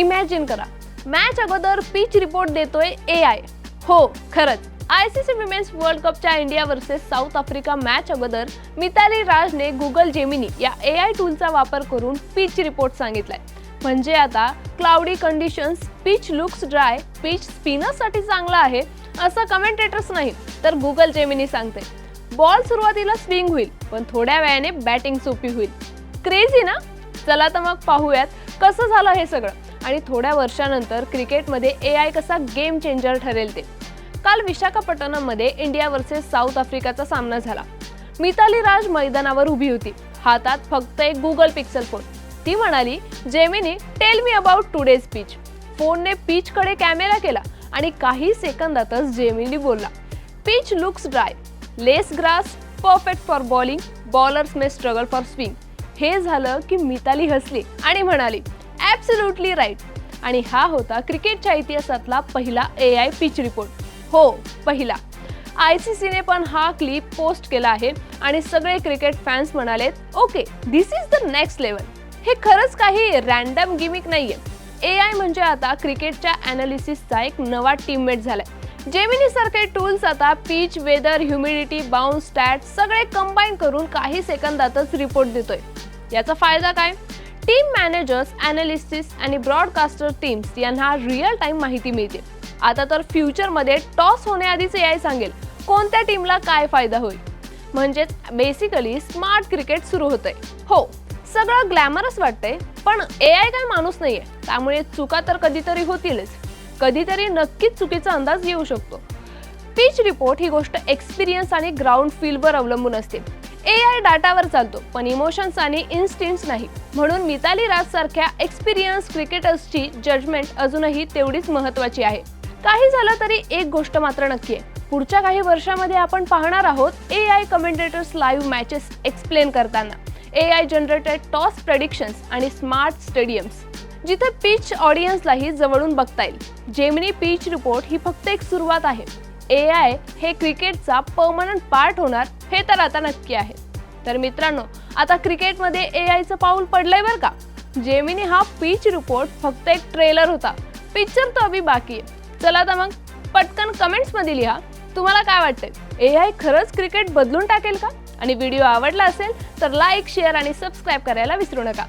Imagine करा. Match अगोदर pitch report देतोय ए आय हो खरंच. I C C women's world कपच्या India versus South Africa match अगोदर मिताली राजने गुगल जेमिनी या ए आय टूलचा वापर करून पिच रिपोर्ट सांगितलाय. म्हणजे आता cloudy conditions pitch looks dry pitch स्पिनर्ससाठी चांगला आहे असं कमेंटेटर्स नाही तर गुगल जेमिनी सांगते बॉल सुरुवातीला स्विंग होईल पण थोड्या वेळाने बॅटिंग सोपी होईल. क्रेझी ना? चला तर मग पाहूयात कसं झालं हे सगळं. आणि थोड्या वर्षानंतर क्रिकेटमध्ये ए आय कसा गेम चेंजर ठरेल ते. काल विशाखापट्टणममध्ये इंडिया वर्सेस साऊथ आफ्रिकाचा सामना झाला. मिताली राज मैदानावर उभी होती. हातात फक्त एक गुगल पिक्सल फोन ती म्हणाली Gemini tell me about today's pitch फोनने पिचकडे कॅमेरा केला आणि काही सेकंदातच जेमिनी बोलला pitch looks dry less grass perfect for bowling bowlers may struggle for swing हे झालं की मिताली हसली आणि म्हणाली ॲब्सल्युटली राईट आणि हा होता क्रिकेटच्या इतिहासातला पहिला ए आय पिच रिपोर्ट हो पहिला. आय सी सीने पण हा क्लिप पोस्ट केला आहे आणि सगळे क्रिकेट फॅन्स म्हणालेत okay this is the next level हे खरंच काही रॅन्डम गिमिक नाहीये. ए आय म्हणजे आता क्रिकेटच्या अनालिसिसचा एक नवा टीममेट झालाय. जेमिनी सारखे टूल्स आता pitch weather humidity bounce stat सगळे कंबाईन करून काही सेकंदातच रिपोर्ट देतोय. याचा फायदा काय? टीम मॅनेजर्स अनालिस्टिस आणि ब्रॉडकास्टर टीम्स यांना रिअल टाइम माहिती मिळते. आता तर फ्युचरमध्ये टॉस होण्याआधीच ए आय सांगेल कोणत्या टीमला काय फायदा होईल? म्हणजेच बेसिकली स्मार्ट क्रिकेट सुरू होतंय. हो सगळं ग्लॅमरस वाटतंय पण ए आय काय माणूस नाहीये. त्यामुळे चुका तर कधीतरी होतीलच. कधीतरी नक्कीच चुकीचा अंदाज येऊ शकतो. पिच रिपोर्ट ही गोष्ट एक्सपिरियन्स आणि ग्राउंड फील्डवर अवलंबून असते. ए आय डाटावर चालतो पण इमोशन्स आणि इन्स्टिंक्ट्स नाही. म्हणून मिताली राज सारख्या एक्सपिरियन्स क्रिकेटर्सची जजमेंट अजूनही तेवढीच महत्वाची आहे. काही झालं तरी एक गोष्ट मात्र नक्की आहे. पुढच्या काही वर्षामध्ये आपण पाहणार आहोत A I commentators live matches explain करताना. A I generated toss predictions आणि स्मार्ट स्टेडियम्स जिथे पिच ऑडियन्सलाही जवळून बघता येईल. जेमिनी पिच रिपोर्ट ही फक्त एक सुरुवात आहे. ए आय हे क्रिकेटचा परमनंट पार्ट होणार हे तर आता नक्की आहे. तर मित्रांनो आता क्रिकेटमध्ये ए आयचं पाऊल पडलंय बरं का? जेमिनी हा पिच रिपोर्ट फक्त एक ट्रेलर होता. पिक्चर तो अभी बाकी आहे. चला तर मग पटकन कमेंट्समध्ये लिहा. तुम्हाला काय वाटतंय? ए आय खरंच क्रिकेट बदलून टाकेल का? आणि व्हिडिओ आवडला असेल तर लाईक शेअर आणि सबस्क्राईब करायला विसरू नका.